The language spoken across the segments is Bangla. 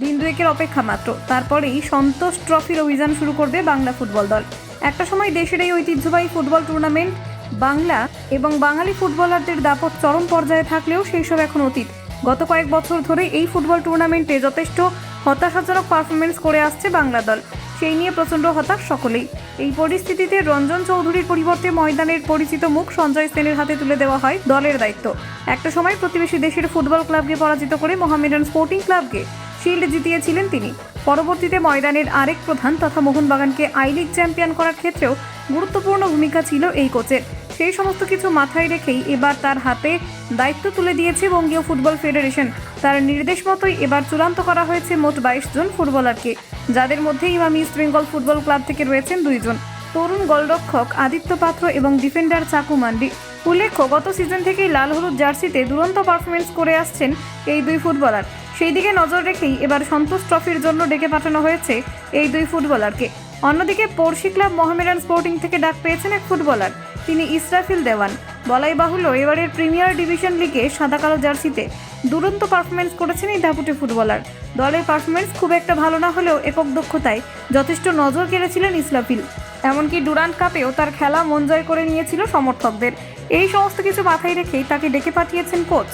দিন দুয়েকের অপেক্ষা মাত্র। তারপরেই সন্তোষ ট্রফির অভিযান শুরু করবে বাংলা ফুটবল দল। একটা সময় দেশের এই ঐতিহ্যবাহী ফুটবল টুর্নামেন্ট বাংলা এবং বাঙালি ফুটবলারদের দাপট চরম পর্যায়ে থাকলেও সেই সব এখন অতীত। গত কয়েক বছর ধরে এই ফুটবল টুর্নামেন্টে যথেষ্ট হতাশাজনক পারফরমেন্স করে আসছে বাংলা দল। সেই নিয়ে প্রচণ্ড হতাশ সকলেই। এই পরিস্থিতিতে রঞ্জন চৌধুরীর পরিবর্তে ময়দানের পরিচিত মুখ সঞ্জয় সেনের হাতে তুলে দেওয়া হয় দলের দায়িত্ব। একটা সময় প্রতিবেশী দেশের ফুটবল ক্লাবকে পরাজিত করে মোহামেডান স্পোর্টিং ক্লাবকে শিল্ড জিতিয়েছিলেন তিনি। পরবর্তীতে ময়দানের আরেক প্রধান তথা মোহনবাগানকে আই লিগ চ্যাম্পিয়ন করার ক্ষেত্রেও গুরুত্বপূর্ণ ভূমিকা ছিল এই কোচের। সেই সমস্ত কিছু মাথায় রেখেই এবার তার হাতে দায়িত্ব তুলে দিয়েছে বঙ্গীয় ফুটবল ফেডারেশন। তার নির্দেশ মতোই এবার চূড়ান্ত করা হয়েছে মোট বাইশ জন ফুটবলারকে, যাদের মধ্যে ইমাম ইস্ট বেঙ্গল ফুটবল ক্লাব থেকে রয়েছেন দুইজন তরুণ গোলরক্ষক আদিত্য পাত্র এবং ডিফেন্ডার চাকু মান্ডি। উল্লেখ্য, গত সিজন থেকেই লাল হলুদ জার্সিতে দুরন্ত পারফরমেন্স করে আসছেন এই দুই ফুটবলার। সেই দিকে নজর রেখেই এবার সন্তোষ ট্রফির জন্য ডেকে পাঠানো হয়েছে এই দুই ফুটবলারকে। অন্যদিকে পড়শি ক্লাব মোহামেডান স্পোর্টিং থেকে ডাক পেয়েছেন এক ফুটবলার, তিনি ইসরাফিল দেওয়ান। বলাই বাহুল্য, এবারের প্রিমিয়ার ডিভিশন লিগে সাদা কালো জার্সিতে দুরন্ত পারফরমেন্স করেছেন এই দাপুটে ফুটবলার। দলের পারফরমেন্স খুব একটা ভালো না হলেও একক দক্ষতায় যথেষ্ট নজর কেড়েছিলেন ইসরাফিল। এমনকি ডুরান্ট কাপেও তার খেলা মন জয় করে নিয়েছিল সমর্থকদের। এই সমস্ত কিছু মাথায় রেখেই তাকে ডেকে পাঠিয়েছেন কোচ।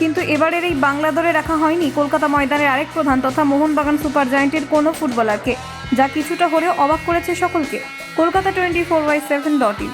কিন্তু এবারের এই বাংলা দলে রাখা হয়নি কলকাতা ময়দানের আরেক প্রধান তথা মোহনবাগান সুপার জায়েন্টের কোনো ফুটবলারকে, যা কিছুটা হলেও অবাক করেছে সকলকে। Kolkata twenty four by seven dot in.